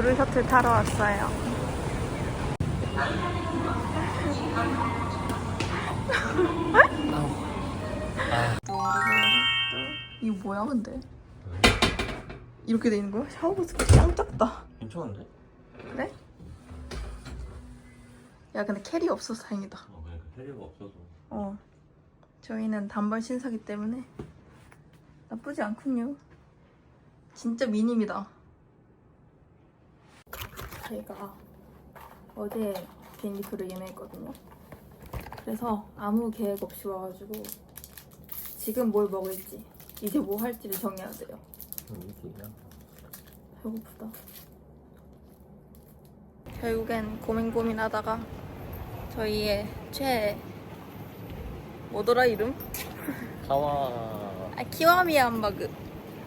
블루 셔틀 타러 왔어요. 이거 뭐야 근데? 이렇게 돼 있는 거야? 샤워부스가 짱 작다. 괜찮은데? 그래? 야 근데 캐리 없어서 다행이다. 어, 그러니까 캐리어가 없어서. 어. 저희는 단벌 신사기 때문에 나쁘지 않군요. 진짜 미님이다. 저희가 어제 비행기표를 예매했거든요. 그래서 아무 계획 없이 와가지고 지금 뭘 먹을지 이제 뭐 할지를 정해야 돼요. 이렇게 배고프다. 결국엔 고민 고민하다가 저희의 최애 뭐더라 이름? 카와. 아, 키와미 함바그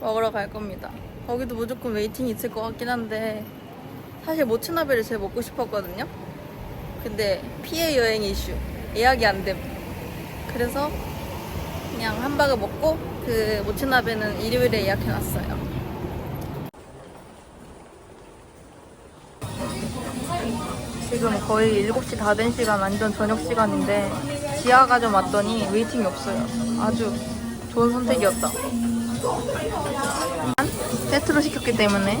먹으러 갈 겁니다. 거기도 무조건 웨이팅이 있을 것 같긴 한데 사실 모츠나베를 제일 먹고 싶었거든요. 근데 피해 여행 이슈 예약이 안 됨. 그래서 그냥 함바그 먹고 그 모츠나베는 일요일에 예약해 놨어요. 지금 거의 7시 다 된 시간 완전 저녁 시간인데 지하가 좀 왔더니 웨이팅이 없어요. 아주 좋은 선택이었다. 세트로 시켰기 때문에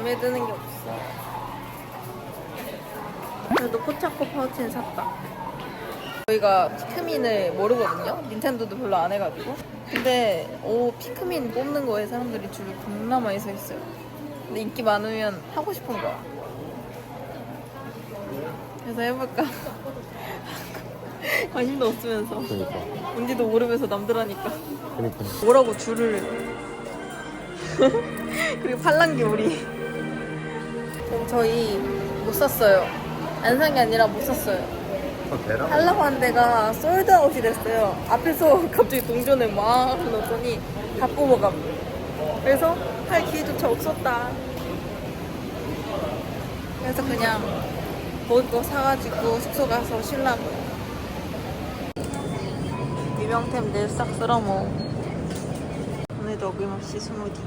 마음에 드는 게 없어. 그래도 포차코 파우치는 샀다. 저희가 피크민을 모르거든요. 닌텐도도 별로 안 해가지고. 근데 오 피크민 뽑는 거에 사람들이 줄을 겁나 많이 서 있어요. 근데 인기 많으면 하고 싶은 거야. 그래서 해볼까? 관심도 없으면서 그러니까. 뭔지도 모르면서 남들 하니까. 그러니까. 뭐라고 줄을 그리고 팔랑기 우리 그럼 저희 못 샀어요. 안 산 게 아니라 못 샀어요. 어, 대랑? 하려고 한 데가 솔드아웃이 됐어요. 앞에서 갑자기 동전을 막 넣었더니 다 뽑아가 그래서 할 기회조차 없었다. 그래서 그냥 먹을 거 사가지고 숙소 가서 쉬려고요. 유명템 늘싹 쓸어모으고 오늘도 어김없이 스무디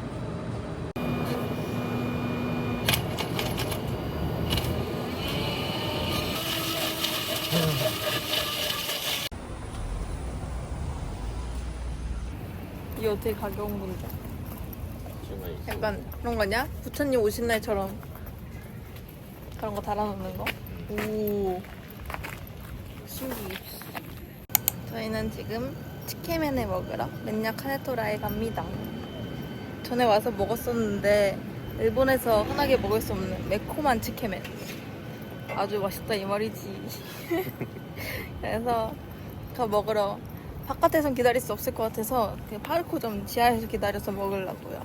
이 어떻게 가져온 건데? 지금 약간 그런 거냐? 부처님 오신 날처럼 그런 거 달아놓는 거? 오 신기해 저희는 지금 치케멘을 먹으러 맨냐 카네토라에 갑니다 전에 와서 먹었었는데 일본에서 흔하게 먹을 수 없는 매콤한 치케멘 아주 맛있다 이 말이지 그래서 그거 먹으러 바깥에선 기다릴 수 없을 것 같아서 그 파르코점 지하에서 기다려서 먹으려고요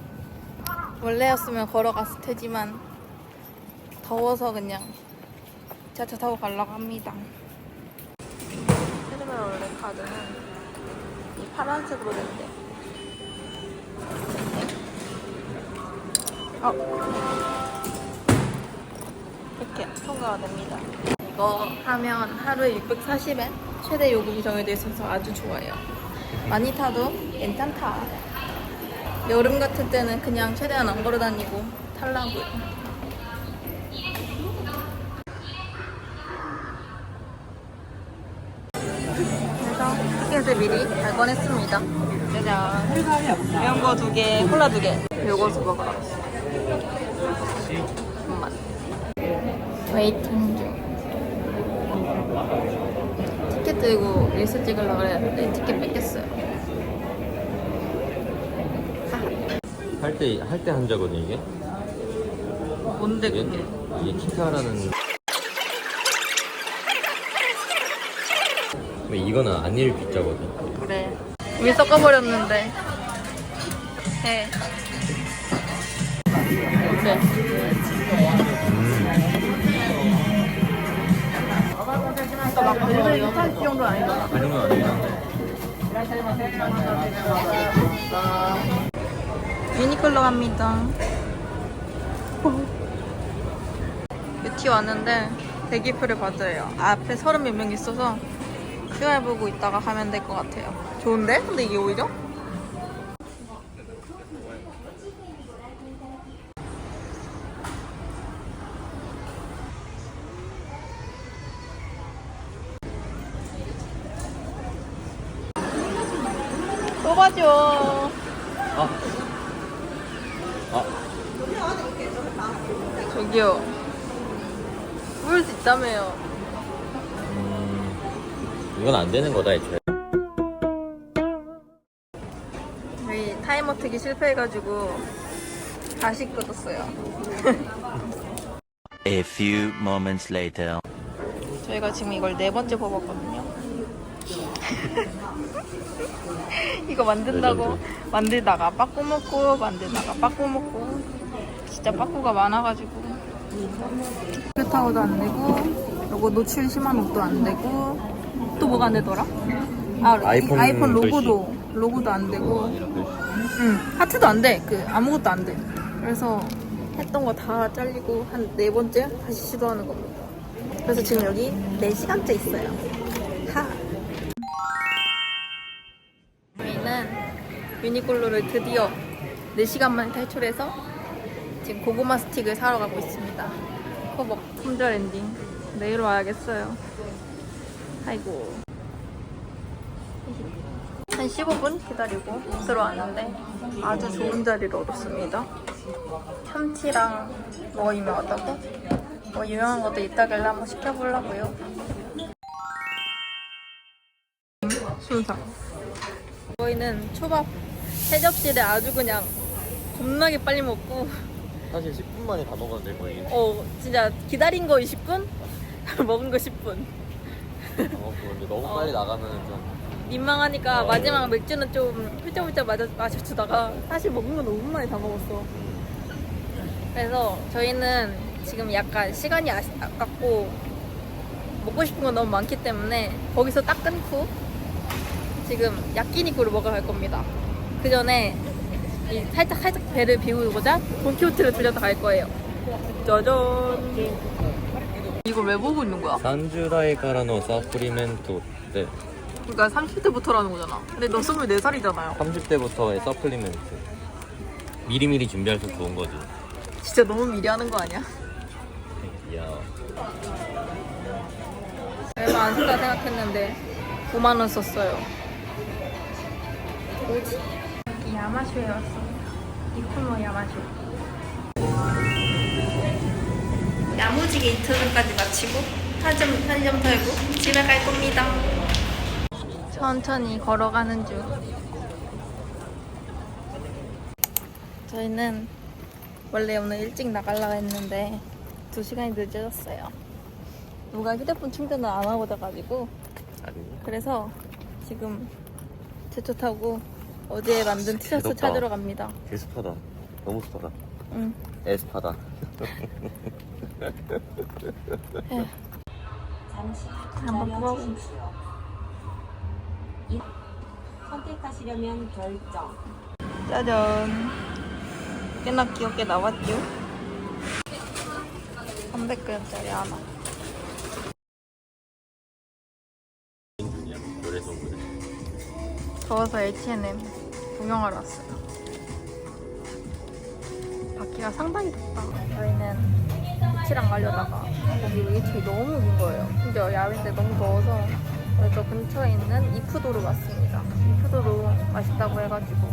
원래였으면 걸어갔을 테지만 더워서 그냥 지하철 타고 가려고 합니다. 테르메 원래 카드는 이 파란색으로 된대. 어. 이렇게 통과가 됩니다. 이거 하면 하루에 640엔 최대 요금이 정해져 있어서 아주 좋아요. 많이 타도 괜찮다. 여름 같은 때는 그냥 최대한 안 걸어 다니고 탈라고요. 그래서 티켓을 미리 발권했습니다. 짜잔. 이런 거두 개, 콜라 두 개. 요거 먹으러 왔어. 잠깐만. 웨이팅 중. 티켓 들고 릴스 찍으려고 그랬는데 티켓 뺏겼어요. 할 때 할 때 한자거든 이게. 뭔데 이게 그게? 이게 키타라는. 근데 이거는 안일 빗자거든. 그래. 우리 섞어버렸는데. 네. 네. 이 정도 아니잖아. 아니면 아니긴 한데. 유니클로 갑니다. 뷰티 왔는데 대기표를 받아요. 앞에 서른 몇 명 있어서 QR 보고 있다가 가면 될 것 같아요. 좋은데? 근데 이게 오히려? 뽑아줘. 아. 아. 저기요. 뽑을 수 있다며요. 음, 이건 안 되는 거다, 애초에. 저희 타이머 트기 실패해가지고 다시 끄었어요 A few moments later. 저희가 지금 이걸 네 번째 뽑았거든요. 이거 만든다고 레전드. 만들다가 빠꾸 먹고 만들다가 빠꾸 먹고 진짜 빠꾸가 많아가지고 그렇다고도 안 되고 요거 노출 심한 옷도 안 되고 또 뭐가 안 되더라? 아 아이폰 아이폰. 로고도 로고도 안 되고 응 하트도 안 돼. 그 아무것도 안 돼. 그래서 했던 거 다 잘리고 한 네 번째 다시 시도하는 겁니다. 그래서 지금 여기 4시간째 있어요. 유니클로를 드디어 4시간 만에 탈출해서 지금 고구마 스틱을 사러 가고 있습니다. 코벅 품절 엔딩. 내일 와야겠어요. 아이고. 한 15분 기다리고 들어왔는데 아주 좋은 자리를 얻었습니다. 참치랑 뭐가 유명하다고? 뭐 유명한 것도 있다길래 한번 시켜보려고요. 순삭. 저희는 초밥 세 접시를 아주 그냥 겁나게 빨리 먹고 사실 10분 만에 다 먹었는데, 거의. 어 진짜 기다린 거 20분? 먹은 거 10분. 어, 근데 너무 어. 빨리 나가면 좀. 민망하니까 어. 마지막 맥주는 좀 훌쩍훌쩍 마셔, 마셔주다가 사실 먹은 건 5분 만에 다 먹었어. 그래서 저희는 지금 약간 시간이 아시, 아깝고 먹고 싶은 건 너무 많기 때문에 거기서 딱 끊고 지금 야끼니쿠를 먹으러 갈 겁니다. 그 전에 이 살짝 살짝 배를 비우고자 돈키호테를 들렸다 갈 거예요. 짜잔. 이걸 왜 보고 있는 거야? 30代からのサプリメントって 그러니까 30대부터라는 거잖아. 근데 너 24살이잖아요. 30대부터의 서플리멘트 미리미리 준비할 수 좋은 거지 진짜 너무 미리하는 거 아니야? 이야 얼마 안 쓴다 생각했는데 9만 원 썼어요. 뭐지? 야마쇼에 왔습니다. 이코노 야마쇼. 야무지게 이틀까지 마치고 편의점, 편의점 털고 집에 갈 겁니다. 천천히 걸어가는 중. 저희는 원래 오늘 일찍 나가려고 했는데 2시간이 늦어졌어요. 누가 휴대폰 충전을 안 하고 돼가지고 아니 그래서 지금 제초 타고 어제 만든 티셔츠 덥다. 찾으러 갑니다. 개습하다 너무 습하다 응. 에스파다 한번 뽑아보. 선택하시려면 결정. 짜잔. 꽤나 귀엽게 나왔죠? 300g짜리 하나. 더워서 H&M 구경하러 왔어요. 바퀴가 상당히 덥다. 저희는 비치랑 가려다가 거기 웨이팅이 너무 긴 거예요. 심지어 야외인데 너무 더워서 그래서 근처에 있는 이프도로 왔습니다. 이프도로 맛있다고 해가지고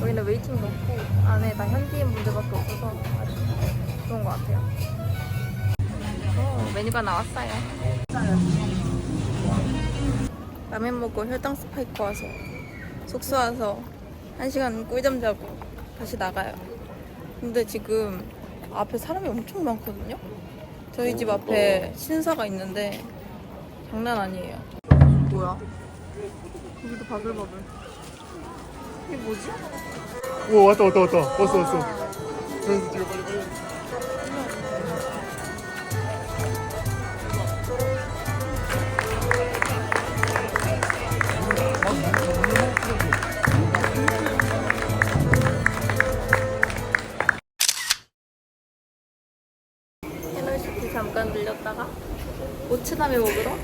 여기는 웨이팅도 없고 안에 다 현지인 분들밖에 없어서 좋은 것 같아요. 오, 메뉴가 나왔어요. 라면 먹고 혈당 스파이크 와서 숙소 와서 한 시간 꿀잠 자고 다시 나가요. 근데 지금 앞에 사람이 엄청 많거든요. 저희 집 앞에 신사가 있는데 장난 아니에요. 뭐야? 여기도 바글바글. 이게 뭐지? 오 왔다 왔다 왔다 왔어 왔어 선수 찍어 빨리 빨리. 오츠다메 먹으러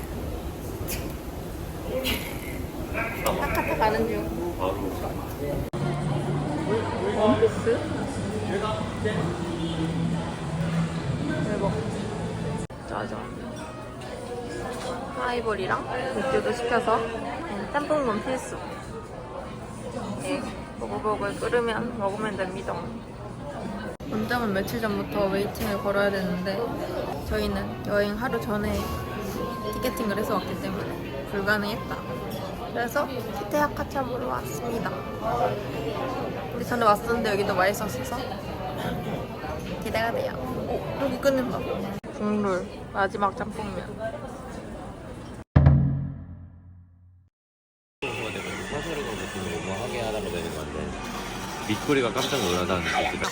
타카타 가는 중. 원피스 대박 짜잔 하이볼이랑 맥주도 시켜서 음, 짬뽕면 필수. 예, 보글보글 끓으면 먹으면 됩니다. 원장은 며칠 전부터 웨이팅을 걸어야 되는데 저희는 여행 하루 전에 티켓팅을 해서 왔기 때문에 불가능했다. 그래서 키테 하카차 보러 왔습니다. 우리 전에 왔었는데 여기도 맛있었어서 기대가 돼요. 오, 여기 끊는다. 국룰 마지막 짬뽕면. 사설이 정도 좀 요모하게 하라고 되는 건데 미코리가 깜짝 놀라다는 느낌이다.